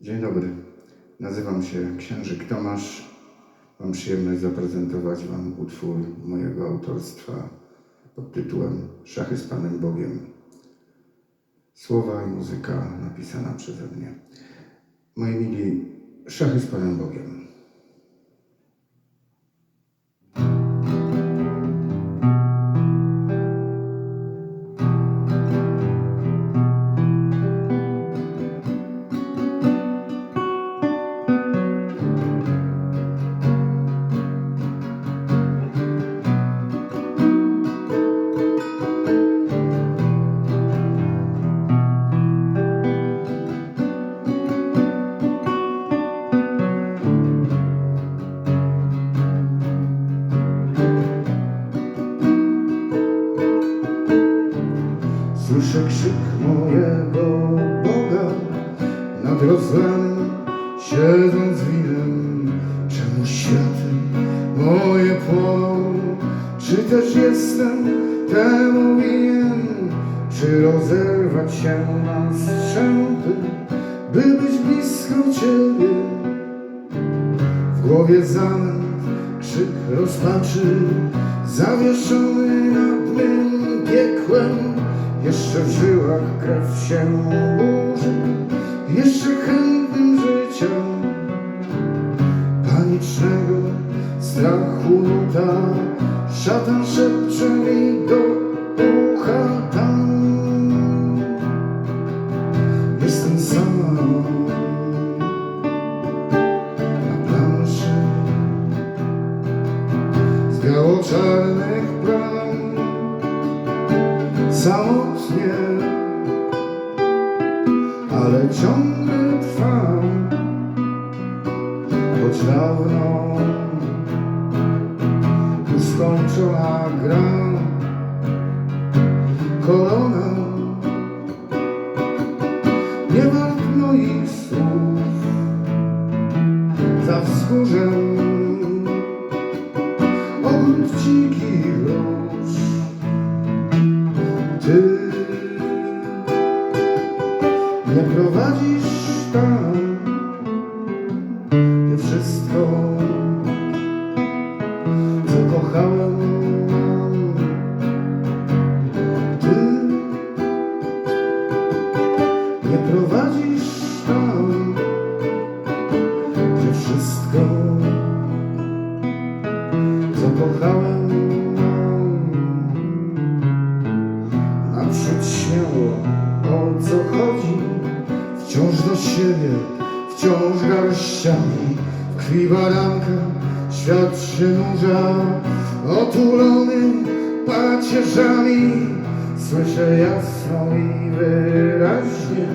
Dzień dobry. Nazywam się Księżyk Tomasz. Mam przyjemność zaprezentować Wam utwór mojego autorstwa pod tytułem Szachy z Panem Bogiem. Słowa i muzyka napisana przeze mnie. Moi mili, szachy z Panem Bogiem. Słyszę krzyk mojego Boga nad rozlanym, siedząc winem. Czemu światy moje płoną? Czy też jestem temu winien? Czy rozerwać się na strzępy, by być blisko Ciebie? W głowie zamęt, krzyk rozpaczy, zawieszony mym piekłem. Jeszcze w żyłach krew się burzy, jeszcze chętnym życia. Panicznego strachu nuta, szatan szepcze mi do ucha tam. Jestem sam na planszy z biało-czarnych samotnie, ale ciągle trwam, choć dawno skończona Ty nie prowadzisz tam, gdzie wszystko, co kochałem. Ty nie prowadzisz tam, gdzie wszystko, co kochałem, siebie, wciąż garściami W krwi baranka świat się nurza Otulony pacierzami Słyszę jasno i wyraźnie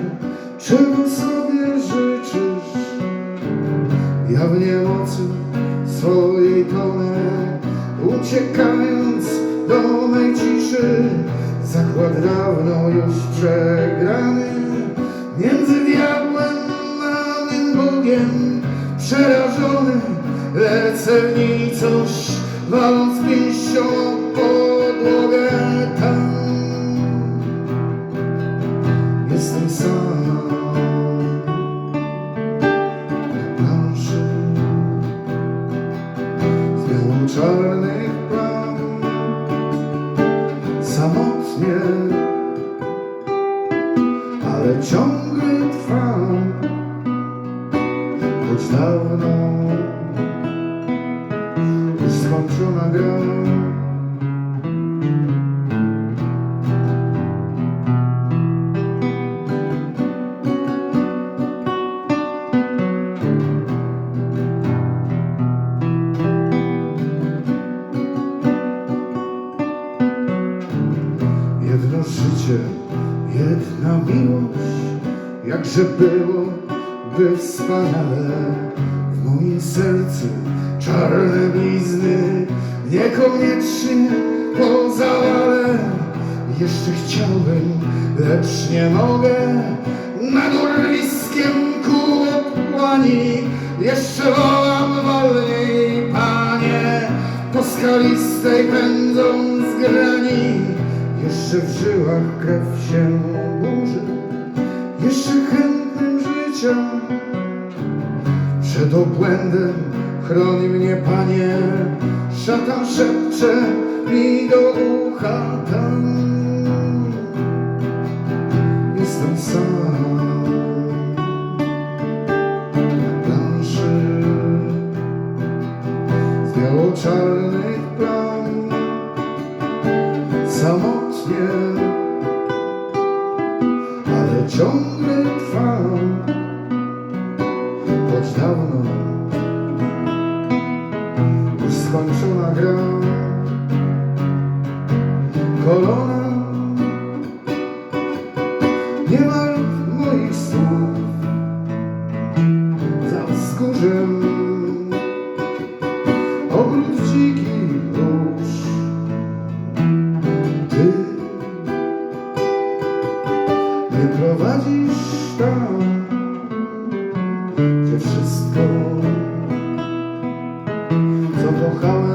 Czego sobie życzysz? Ja w niemocy swojej tonę Uciekając do mej ciszy Zakład dawno już przegrany Między Przerażony lecę w nicość Waląc pięścią podłogę tam. Jestem sam na planszy z biało-czarnych skończona gra. Jedno życie, jedna miłość, jakże byłoby wspaniale. Moim sercu czarne blizny, niekoniecznie po zawale. Jeszcze chciałbym, lecz nie mogę, nad urwiskiem ku otchłani. Jeszcze wołam wolniej, panie, po skalistej pędząc grani. Jeszcze w żyłach krew się burzy, jeszcze chętnym życia Przed obłędem chroni mnie Panie, szatan szepcze mi do ucha tam. Jestem sam planszy z biało-czarnych plam. Samotnie, ale ciągle trwam widać dawno. Już skończona gra. Kolona. Niemal moich słów. Za wzgórzem. Ogród dziki róż Ty Nie prowadzisz tam. mojaba